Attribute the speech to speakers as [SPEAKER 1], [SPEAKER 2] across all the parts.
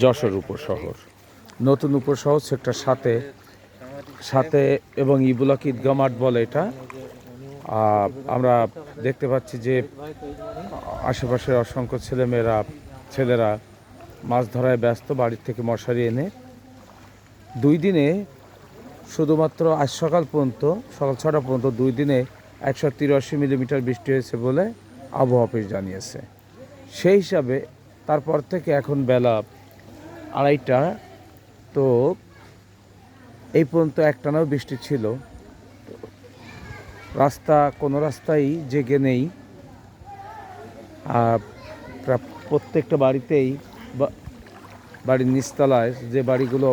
[SPEAKER 1] যশোর উপশহর। নতুন উপশহর সেক্টর সাথে সাথে এবং ইবুলাক ঈদগা মাঠ বলে এটা। আমরা দেখতে পাচ্ছি যে আশেপাশের অসংখ্য ছেলেমেয়েরা, ছেলেরা মাছ ধরায় ব্যস্ত, বাড়ির থেকে মশারি এনে। দুই দিনে শুধুমাত্র আজ সকাল পর্যন্ত, সকাল ছটা পর্যন্ত দুই দিনে একশো তিরাশি মিলিমিটার বৃষ্টি হয়েছে বলে আবহাওয়া অফিস জানিয়েছে। সেই হিসাবে তারপর থেকে এখন বেলা আড়াইটা। তো এই পর্যন্ত একটানাও বৃষ্টি ছিল। রাস্তা, কোনো রাস্তাই জেগে নেই। আর প্রত্যেকটা বাড়িতেই বাড়ির নিচতলায় যে বাড়িগুলো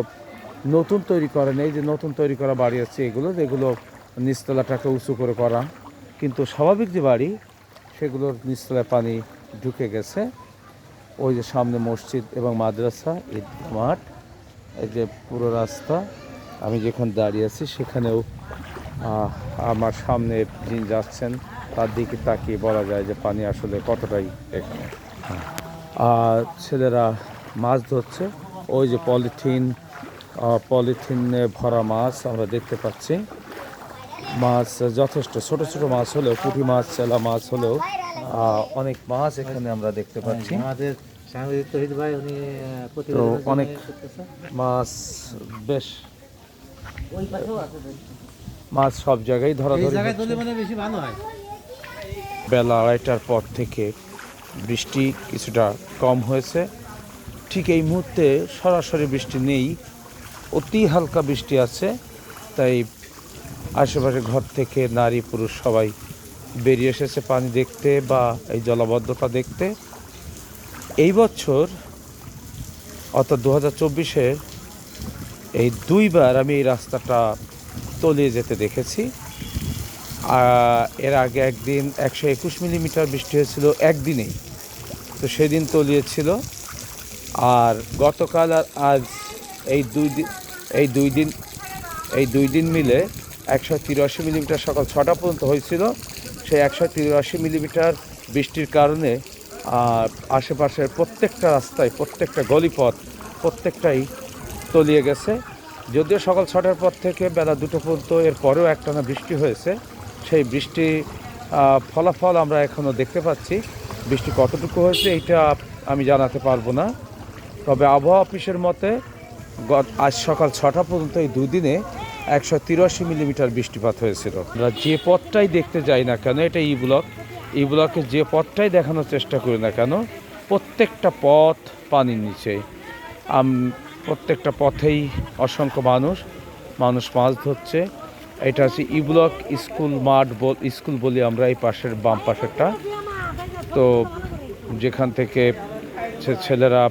[SPEAKER 1] নতুন তৈরি করে নেই, যে নতুন তৈরি করা বাড়ি আছে এগুলো, যেগুলো নিচতলাটাকে উঁচু করে করা। কিন্তু স্বাভাবিক যে বাড়ি, সেগুলোর নিচতলায় পানি ঢুকে গেছে। ওই যে সামনে মসজিদ এবং মাদ্রাসা, ঈদ মাঠ, এই যে পুরো রাস্তা। আমি যেখানে দাঁড়িয়ে আছি সেখানেও আমার সামনে যিনি যাচ্ছেন, তার দিকে তাকিয়ে বলা যায় যে পানি আসলে কতটাই এখানে আর ছেলেরা মাছ ধরছে। ওই যে পলিথিন পলিথিনে ভরা মাছ আমরা দেখতে পাচ্ছি। মাছ যথেষ্ট, ছোট ছোট মাছ হলেও, পুঁটি মাছ চেলা মাছ হলেও অনেক মাছ এখানে আমরা দেখতে পাচ্ছি।
[SPEAKER 2] আমাদের ভাই উনি
[SPEAKER 1] তো অনেক মাছ বেশ মাছ সব জায়গায়
[SPEAKER 2] এই
[SPEAKER 1] ধরাধরি
[SPEAKER 2] জায়গায়
[SPEAKER 1] হচ্ছে।
[SPEAKER 2] তুলে মানে বেশি ভালো হয়।
[SPEAKER 1] বেলা আড়াইটার পর থেকে বৃষ্টি কিছুটা কম হয়েছে। ঠিক এই মুহূর্তে সরাসরি বৃষ্টি নেই অতি হালকা বৃষ্টি আছে। তাই আশেপাশে ঘর থেকে নারী পুরুষ সবাই বেরিয়ে এসেছে পানি দেখতে বা এই জলাবদ্ধতা দেখতে। এই বছর, অর্থাৎ দু হাজার চব্বিশে এই দুইবার আমি এই রাস্তাটা তলিয়ে যেতে দেখেছি। এর আগে একদিন একশো একুশ মিলিমিটার বৃষ্টি হয়েছিল একদিনেই। তো সেদিন তলিয়েছিল। আর গতকাল আর আজ এই দুই দিন এই দুই দিন, এই দুই দিন মিলে একশো তিরাশি মিলিমিটার সকাল ছটা পর্যন্ত হয়েছিল। সেই একশো তিরাশি মিলিমিটার বৃষ্টির কারণে আর আশেপাশের প্রত্যেকটা রাস্তায় প্রত্যেকটা গলিপথ প্রত্যেকটাই তলিয়ে গেছে। যদিও সকাল ছটার পর থেকে বেলা দুটো পর্যন্ত এর পরেও একটানা বৃষ্টি হয়েছে। সেই বৃষ্টি ফলাফল আমরা এখনও দেখতে পাচ্ছি। বৃষ্টি কতটুকু হয়েছে এইটা আমি জানাতে পারব না। তবে আবহাওয়া অফিসের মতে আজ সকাল ছটা পর্যন্ত এই দুদিনে একশো তিরাশি মিলিমিটার বৃষ্টিপাত হয়েছিল। আমরা যে পথটাই দেখতে যাই না কেন এটা ই ব্লক। ই ব্লকে যে পথটাই দেখানোর চেষ্টা করি না কেন, প্রত্যেকটা পথ পানির নিচে। আম, প্রত্যেকটা পথেই অসংখ্য মানুষ মানুষ মাছ ধরছে। এটা হচ্ছে ই ব্লক স্কুল মাঠ বল, স্কুল বলি আমরা এই পাশের বাম পাশেরটা। তো যেখান থেকে ছেলেরা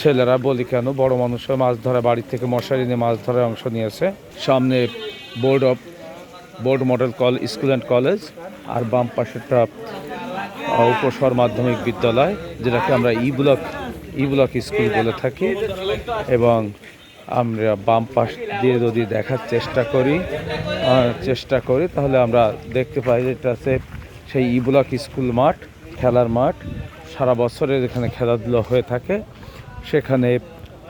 [SPEAKER 1] ছেলেরা বলি কেন, বড় মানুষও মাছ ধরা, বাড়ি থেকে মশারি নিয়ে মাছ ধরার অংশ নিয়েছে। সামনে বোর্ড অফ, বোর্ড মডেল কল, স্কুল অ্যান্ড কলেজ। আর বাম পাশেরটা উপসর মাধ্যমিক বিদ্যালয়, যেটাকে আমরা E block E block school বলে থাকি। এবং আমরা বাম পাশ দিয়ে যদি দেখার চেষ্টা করি চেষ্টা করি, তাহলে আমরা দেখতে পাই এটা আছে সেই ই ব্লক স্কুল মাঠ, খেলার মাঠ। সারা বছরের এখানে খেলাধুলা হয়ে থাকে। সেখানে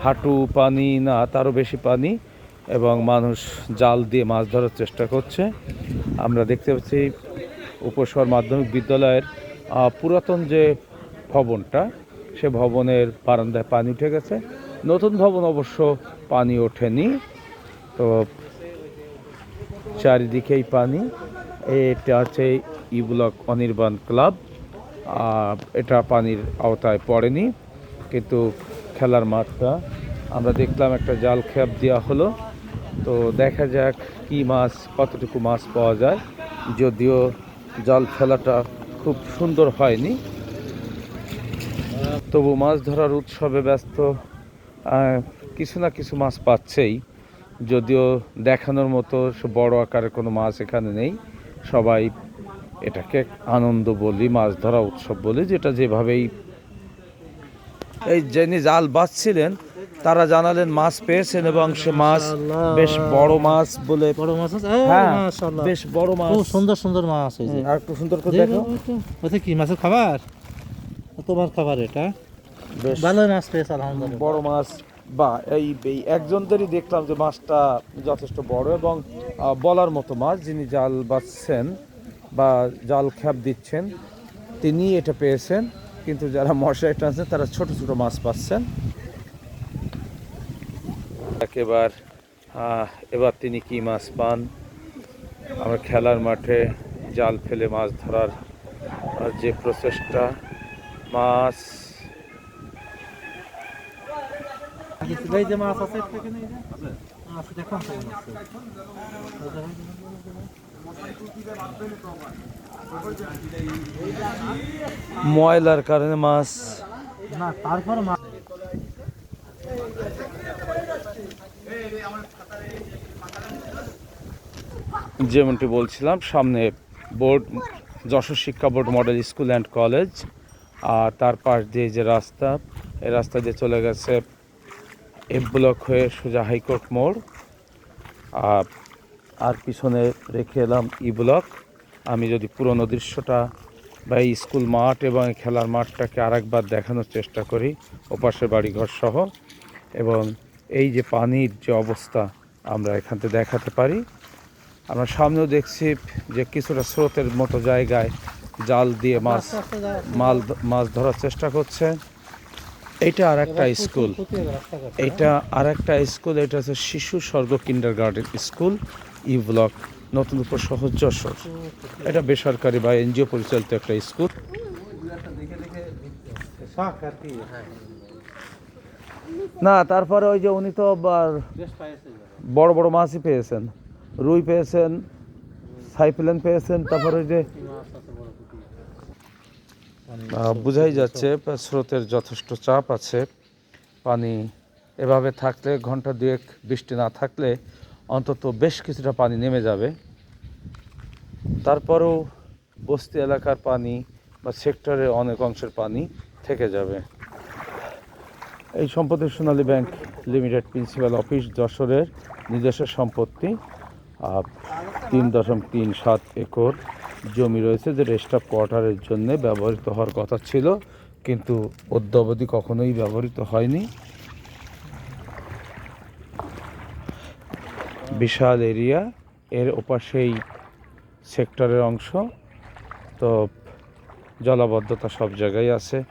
[SPEAKER 1] হাঁটু পানি না, তারও বেশি পানি এবং মানুষ জাল দিয়ে মাছ ধরার চেষ্টা করছে। আমরা দেখতে পাচ্ছি উপসর মাধ্যমিক বিদ্যালয়ের পুরাতন যে ভবনটা, সে ভবনের বারান্দায় পানি উঠে গেছে। নতুন ভবন অবশ্য পানি ওঠেনি। তো চারিদিকেই পানি। এটা আছে ই ব্লক অনির্বাণ ক্লাব। এটা পানির আওতায় পড়েনি, কিন্তু খেলার মাঠটা। আমরা দেখলাম একটা জাল খেপ দেওয়া হলো। তো দেখা যাক কি মাছ, কতটুকু মাছ পাওয়া যায়। যদিও জাল ফেলাটা খুব সুন্দর হয়নি। তবু মাছ ধরার উৎসবে ব্যস্ত কিছু না কিছু মাছ পাচ্ছেই। যদিও দেখানোর মতো বড় আকারের কোনো মাছ এখানে নেই। সবাই এটাকে আনন্দ বলি, মাছ ধরা উৎসব বলি, যেটা যেভাবেই এই যিনি জাল বাঁচছিলেন তারা জানালেন মাছ পেয়েছেন এবং সে মাছ বেশ বড় মাছ বলে
[SPEAKER 2] বড় মাছ
[SPEAKER 1] হ্যাঁ বেশ বড় মাছ।
[SPEAKER 2] খুব সুন্দর সুন্দর মাছ হয়েছে
[SPEAKER 1] আর একটু সুন্দর করে দেখো
[SPEAKER 2] ওটা কি মাছের খাবার? তোমার খাবার এটা?
[SPEAKER 1] বেশ।
[SPEAKER 2] ভালো মাছ পেয়েছে আলহামদুলিল্লাহ।
[SPEAKER 1] বড় মাছ। বা এই এই একজনদেরই দেখলাম যে মাছটা যথেষ্ট বড় এবং বলার মতো মাছ যিনি জাল বাছছেন বা জাল খ্যাপ দিচ্ছেন তিনি এটা পেয়েছেন। কিন্তু যারা মশাই টানছেন তারা ছোট ছোট মাছ পাচ্ছেন এবার আহ, এবার তিনি কি মাছ পান? আমরা খেলার মাঠে জাল ফেলে মাছ ধরার যে প্রচেষ্টা মাছ। ময়লার কারণে মাছ
[SPEAKER 2] না তারপর মাছ
[SPEAKER 1] যেমনটি বলছিলাম, সামনে বোর্ড, যশোর শিক্ষা board model school and college, আর তার পাশ দিয়ে যে রাস্তা, এই রাস্তা দিয়ে চলে গেছে এফ ব্লক হয়ে সোজা হাইকোর্ট মোড়। আর আর পিছনে রেখে এলাম ই ব্লক। আমি যদি পুরনো দৃশ্যটা বা এই স্কুল মাঠ এবং খেলার মাঠটাকে আরেকবার দেখানোর চেষ্টা করি ওপাশে বাড়িঘর সহ এবং এই যে পানির যে অবস্থা আমরা এখান থেকে দেখাতে পারি। আমরা সামনেও দেখছি যে কিছুটা স্রোতের মতো জায়গায় জাল দিয়ে মাছ। মাল মাছ ধরার চেষ্টা করছে। এটা আর একটা স্কুল।
[SPEAKER 2] ঘাটে,
[SPEAKER 1] এটা আর একটা স্কুল এটা হচ্ছে Shishu Swarga kindergarten school E block নতুন উপশহর যশোর।
[SPEAKER 2] হ্যাঁ?
[SPEAKER 1] এটা বেসরকারি বা এনজিও পরিচালিত একটা স্কুল। না তারপরে ওই যে উনি তো বড় বড় মাছই পেয়েছেন। রুই পেয়েছেন সাইফিলেন পেয়েছেন তারপরে ওই যে বোঝাই যাচ্ছে স্রোতের যথেষ্ট চাপ আছে। পানি এভাবে থাকলে ঘণ্টা দুয়েক বৃষ্টি না থাকলে অন্তত বেশ কিছুটা পানি নেমে যাবে। তারপরেও বস্তি এলাকার পানি বা সেক্টরের অনেক অংশের পানি থেকে যাবে। এই সম্পদের Sonali bank limited principal office যশোরের নিজস্ব সম্পত্তি তিন দশমিক তিন সাত একর জমি রয়েছে, যে রেস্টাফ কোয়ার্টারের জন্য ব্যবহৃত হওয়ার কথা ছিল, কিন্তু অদ্যাবধি কখনোই ব্যবহৃত হয়নি। বিশাল এরিয়া, এর ওপাশেই সেক্টরের অংশ, তো জলাবদ্ধতা সব জায়গায় আছে।